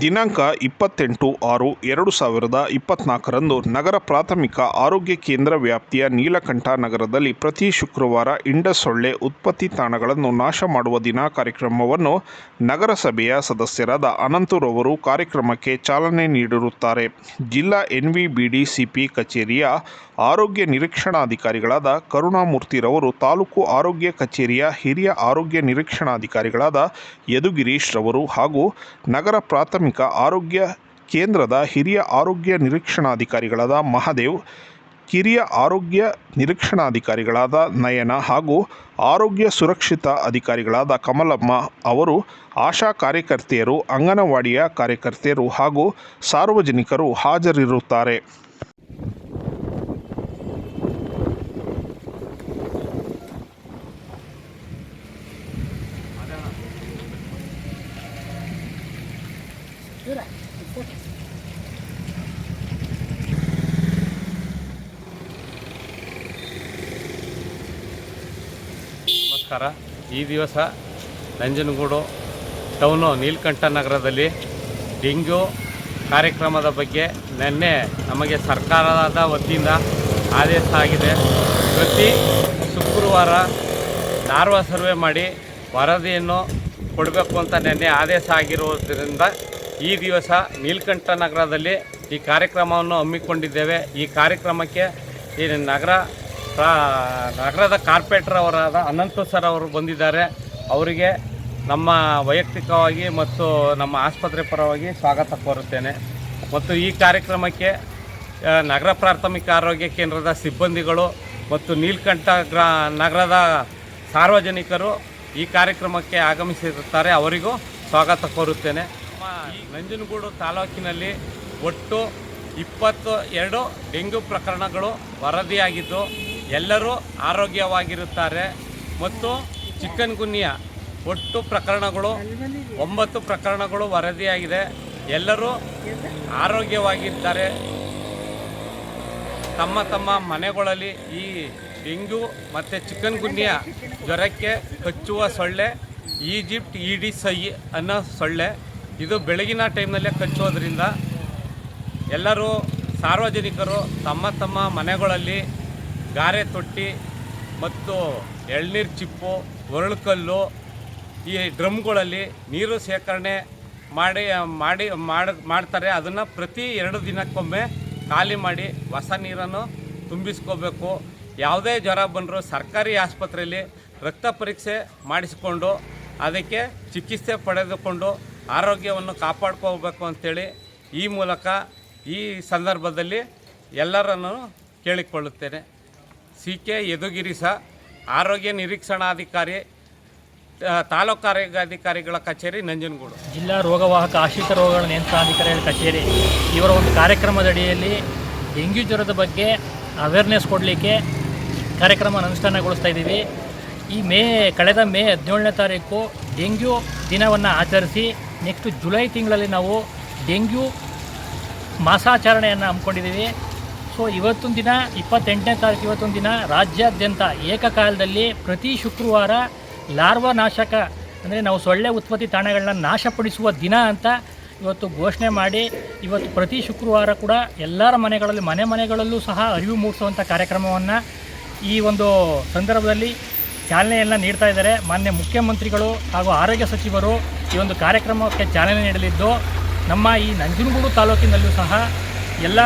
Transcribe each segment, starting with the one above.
ದಿನಾಂಕ ಇಪ್ಪತ್ತೆಂಟು ಆರು ಎರಡು ಸಾವಿರದ ಇಪ್ಪತ್ನಾಲ್ಕರಂದು ನಗರ ಪ್ರಾಥಮಿಕ ಆರೋಗ್ಯ ಕೇಂದ್ರ ವ್ಯಾಪ್ತಿಯ ನೀಲಕಂಠ ನಗರದಲ್ಲಿ ಪ್ರತಿ ಶುಕ್ರವಾರ ಇಂಡಸೊಳ್ಳೆ ಉತ್ಪತ್ತಿ ತಾಣಗಳನ್ನು ನಾಶ ಮಾಡುವ ದಿನ ಕಾರ್ಯಕ್ರಮವನ್ನು ನಗರಸಭೆಯ ಸದಸ್ಯರಾದ ಅನಂತರವರು ಕಾರ್ಯಕ್ರಮಕ್ಕೆ ಚಾಲನೆ ನೀಡಿರುತ್ತಾರೆ. ಜಿಲ್ಲಾ N V B D C P ಕಚೇರಿಯ ಆರೋಗ್ಯ ನಿರೀಕ್ಷಣಾಧಿಕಾರಿಗಳಾದ ಕರುಣಾಮೂರ್ತಿರವರು ತಾಲೂಕು ಆರೋಗ್ಯ ಕಚೇರಿಯ ಹಿರಿಯ ಆರೋಗ್ಯ ನಿರೀಕ್ಷಣಾಧಿಕಾರಿಗಳಾದ ಯದುಗಿರೀಶ್ರವರು ಹಾಗೂ ನಗರ ಪ್ರಾಥಮಿಕ ಆರೋಗ್ಯ ಕೇಂದ್ರದ ಹಿರಿಯ ಆರೋಗ್ಯ ನಿರೀಕ್ಷಣಾಧಿಕಾರಿಗಳಾದ ಮಹಾದೇವ್, ಕಿರಿಯ ಆರೋಗ್ಯ ನಿರೀಕ್ಷಣಾಧಿಕಾರಿಗಳಾದ ನಯನ ಹಾಗೂ ಆರೋಗ್ಯ ಸುರಕ್ಷಿತ ಅಧಿಕಾರಿಗಳಾದ ಕಮಲಮ್ಮ ಅವರು, ಆಶಾ ಕಾರ್ಯಕರ್ತೆಯರು, ಅಂಗನವಾಡಿಯ ಕಾರ್ಯಕರ್ತೆಯರು ಹಾಗೂ ಸಾರ್ವಜನಿಕರು ಹಾಜರಿರುತ್ತಾರೆ. ನಮಸ್ಕಾರ. ಈ ದಿವಸ ನಂಜನಗೂಡು ಟೌನು ನೀಲಕಂಠ ನಗರದಲ್ಲಿ ಡೆಂಗ್ಯೂ ಕಾರ್ಯಕ್ರಮದ ಬಗ್ಗೆ ನಿನ್ನೆ ನಮಗೆ ಸರ್ಕಾರದ ವತಿಯಿಂದ ಆದೇಶ ಆಗಿದೆ. ಪ್ರತಿ ಶುಕ್ರವಾರ ಲಾರ್ವ ಸರ್ವೆ ಮಾಡಿ ವರದಿಯನ್ನು ಕೊಡಬೇಕು ಅಂತ ನಿನ್ನೆ ಆದೇಶ ಆಗಿರುವುದರಿಂದ ಈ ದಿವಸ ನೀಲಕಂಠ ನಗರದಲ್ಲಿ ಈ ಕಾರ್ಯಕ್ರಮವನ್ನು ಹಮ್ಮಿಕೊಂಡಿದ್ದೇವೆ. ಈ ಕಾರ್ಯಕ್ರಮಕ್ಕೆ ಈ ನಗರ ನಗರದ ಕಾರ್ಪೊರೇಟರ್ ಅವರಾದ ಅನಂತ ಸರ್ ಅವರು ಬಂದಿದ್ದಾರೆ. ಅವರಿಗೆ ನಮ್ಮ ವೈಯಕ್ತಿಕವಾಗಿ ಮತ್ತು ನಮ್ಮ ಆಸ್ಪತ್ರೆ ಪರವಾಗಿ ಸ್ವಾಗತ ಕೋರುತ್ತೇನೆ. ಮತ್ತು ಈ ಕಾರ್ಯಕ್ರಮಕ್ಕೆ ನಗರ ಪ್ರಾಥಮಿಕ ಆರೋಗ್ಯ ಕೇಂದ್ರದ ಸಿಬ್ಬಂದಿಗಳು ಮತ್ತು ನೀಲಕಂಠ ಗ್ರಾ, ನಗರದ ಸಾರ್ವಜನಿಕರು ಈ ಕಾರ್ಯಕ್ರಮಕ್ಕೆ ಆಗಮಿಸಿರುತ್ತಾರೆ. ಅವರಿಗೂ ಸ್ವಾಗತ ಕೋರುತ್ತೇನೆ. ನಂಜನಗೂಡು ತಾಲೂಕಿನಲ್ಲಿ ಒಟ್ಟು ಇಪ್ಪತ್ತು ಎರಡು ಡೆಂಗ್ಯೂ ಪ್ರಕರಣಗಳು ವರದಿಯಾಗಿದ್ದು ಎಲ್ಲರೂ ಆರೋಗ್ಯವಾಗಿರುತ್ತಾರೆ. ಮತ್ತು ಚಿಕನ್ ಒಟ್ಟು ಪ್ರಕರಣಗಳು ಒಂಬತ್ತು ಪ್ರಕರಣಗಳು ವರದಿಯಾಗಿದೆ. ಎಲ್ಲರೂ ಆರೋಗ್ಯವಾಗಿದ್ದಾರೆ. ತಮ್ಮ ತಮ್ಮ ಮನೆಗಳಲ್ಲಿ ಈ ಡೆಂಗ್ಯೂ ಮತ್ತು ಚಿಕನ್ ಗುನ್ಯಾ ಜ್ವರಕ್ಕೆ ಕಚ್ಚುವ ಸೊಳ್ಳೆ ಈಜಿಪ್ಟ್ ಇಡಿ ಸೈ ಅನ್ನೋ ಸೊಳ್ಳೆ ಇದು ಬೆಳಗಿನ ಟೈಮ್ನಲ್ಲೇ ಕಚ್ಚೋದ್ರಿಂದ ಎಲ್ಲರೂ ಸಾರ್ವಜನಿಕರು ತಮ್ಮ ತಮ್ಮ ಮನೆಗಳಲ್ಲಿ ಗಾರೆ ತೊಟ್ಟಿ ಮತ್ತು ಎಳ್ನೀರು ಚಿಪ್ಪು, ಒರಳುಕಲ್ಲು ಈ ಡ್ರಮ್ಗಳಲ್ಲಿ ನೀರು ಶೇಖರಣೆ ಮಾಡಿ ಮಾಡಿ, ಮಾಡ, ಮಾಡ್ತಾರೆ. ಅದನ್ನು ಪ್ರತಿ ಎರಡು ದಿನಕ್ಕೊಮ್ಮೆ ಖಾಲಿ ಮಾಡಿ ಹೊಸ ನೀರನ್ನು ತುಂಬಿಸ್ಕೋಬೇಕು. ಯಾವುದೇ ಜ್ವರ ಬಂದರೂ ಸರ್ಕಾರಿ ಆಸ್ಪತ್ರೆಯಲ್ಲಿ ರಕ್ತ ಪರೀಕ್ಷೆ ಮಾಡಿಸಿಕೊಂಡು ಅದಕ್ಕೆ ಚಿಕಿತ್ಸೆ ಪಡೆದುಕೊಂಡು ಆರೋಗ್ಯವನ್ನು ಕಾಪಾಡ್ಕೋಬೇಕು ಅಂಥೇಳಿ ಈ ಮೂಲಕ ಈ ಸಂದರ್ಭದಲ್ಲಿ ಎಲ್ಲರನ್ನು ಕೇಳಿಕೊಳ್ಳುತ್ತೇನೆ. ಸಿ ಕೆ ಯದುಗಿರಿಸ ಆರೋಗ್ಯ ನಿರೀಕ್ಷಣಾಧಿಕಾರಿ ತಾಲೂಕು ಆರೋಗ್ಯಾಧಿಕಾರಿಗಳ ಕಚೇರಿ ನಂಜನಗೂಡು. ಜಿಲ್ಲಾ ರೋಗವಾಹಕ ಆಶ್ರಿತ ರೋಗಗಳ ನಿಯಂತ್ರಣಾಧಿಕಾರಿಗಳ ಕಚೇರಿ. ಇವರ ಒಂದು ಕಾರ್ಯಕ್ರಮದಡಿಯಲ್ಲಿ ಡೆಂಗ್ಯೂ ಜ್ವರದ ಬಗ್ಗೆ ಅವೇರ್ನೆಸ್ ಕೊಡಲಿಕ್ಕೆ ಕಾರ್ಯಕ್ರಮ ಅನುಷ್ಠಾನಗೊಳಿಸ್ತಾ ಇದ್ದೀವಿ. ಈ ಮೇ, ಕಳೆದ ಮೇ ಹದಿನೇಳನೇ ತಾರೀಕು ಡೆಂಗ್ಯೂ ದಿನವನ್ನು ಆಚರಿಸಿ ನೆಕ್ಸ್ಟ್ ಜುಲೈ ತಿಂಗಳಲ್ಲಿ ನಾವು ಡೆಂಗ್ಯೂ ಮಾಸಾಚರಣೆಯನ್ನು ಹಮ್ಮಿಕೊಂಡಿದ್ದೀವಿ. ಸೊ, ಇವತ್ತೊಂದು ದಿನ, ಇಪ್ಪತ್ತೆಂಟನೇ ತಾರೀಕು ಇವತ್ತೊಂದು ದಿನ ರಾಜ್ಯಾದ್ಯಂತ ಏಕಕಾಲದಲ್ಲಿ ಪ್ರತಿ ಶುಕ್ರವಾರ ಲಾರ್ವಾ ನಾಶಕ, ಅಂದರೆ ನಾವು ಸೊಳ್ಳೆ ಉತ್ಪತ್ತಿ ತಾಣಗಳನ್ನ ನಾಶಪಡಿಸುವ ದಿನ ಅಂತ ಇವತ್ತು ಘೋಷಣೆ ಮಾಡಿ, ಇವತ್ತು ಪ್ರತಿ ಶುಕ್ರವಾರ ಕೂಡ ಎಲ್ಲರ ಮನೆಗಳಲ್ಲಿ, ಮನೆ ಮನೆಗಳಲ್ಲೂ ಸಹ ಅರಿವು ಮೂಡಿಸುವಂಥ ಕಾರ್ಯಕ್ರಮವನ್ನು ಈ ಒಂದು ಸಂದರ್ಭದಲ್ಲಿ ಚಾಲನೆಯನ್ನು ನೀಡ್ತಾ ಇದ್ದಾರೆ. ಮಾನ್ಯ ಮುಖ್ಯಮಂತ್ರಿಗಳು ಹಾಗೂ ಆರೋಗ್ಯ ಸಚಿವರು ಈ ಒಂದು ಕಾರ್ಯಕ್ರಮಕ್ಕೆ ಚಾಲನೆ ನೀಡಲಿದ್ದು, ನಮ್ಮ ಈ ನಂಜನಗೂಡು ತಾಲೂಕಿನಲ್ಲೂ ಸಹ ಎಲ್ಲ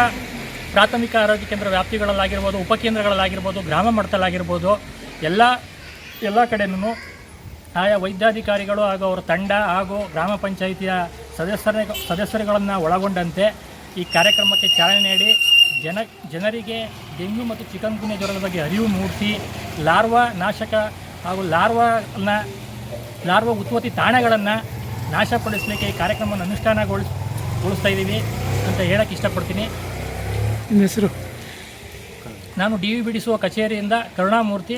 ಪ್ರಾಥಮಿಕ ಆರೋಗ್ಯ ಕೇಂದ್ರ ವ್ಯಾಪ್ತಿಗಳಲ್ಲಾಗಿರ್ಬೋದು ಉಪಕೇಂದ್ರಗಳಲ್ಲಾಗಿರ್ಬೋದು ಗ್ರಾಮ ಮಟ್ಟದಲ್ಲಾಗಿರ್ಬೋದು, ಎಲ್ಲ ಎಲ್ಲ ಕಡೆನೂ ಆಯಾ ವೈದ್ಯಾಧಿಕಾರಿಗಳು ಹಾಗೂ ಅವರ ತಂಡ ಹಾಗೂ ಗ್ರಾಮ ಪಂಚಾಯಿತಿಯ ಸದಸ್ಯರ, ಸದಸ್ಯರುಗಳನ್ನು ಒಳಗೊಂಡಂತೆ ಈ ಕಾರ್ಯಕ್ರಮಕ್ಕೆ ಚಾಲನೆ ನೀಡಿ ಜನ ಜನರಿಗೆ ಡೆಂಗ್ಯೂ ಮತ್ತು ಚಿಕನ್ ಗುನ್ಯಾ ಜ್ವರದ ಬಗ್ಗೆ ಅರಿವು ಮೂಡಿಸಿ ಲಾರ್ವಾ ನಾಶಕ ಹಾಗೂ ಲಾರ್ವಾನ ಲಾರ್ವಾ ಉತ್ಪತ್ತಿ ತಾಣಗಳನ್ನು ನಾಶಪಡಿಸಲಿಕ್ಕೆ ಈ ಕಾರ್ಯಕ್ರಮವನ್ನು ಅನುಷ್ಠಾನಗೊಳಿಸ್ ಗೊಳಿಸ್ತಾ ಇದ್ದೀವಿ ಅಂತ ಹೇಳಕ್ಕೆ ಇಷ್ಟಪಡ್ತೀನಿ. ಹೆಸರು? ನಾನು ಡಿ ವಿ ಬಿಡಿಸುವ ಕಚೇರಿಯಿಂದ ಕರುಣಾಮೂರ್ತಿ.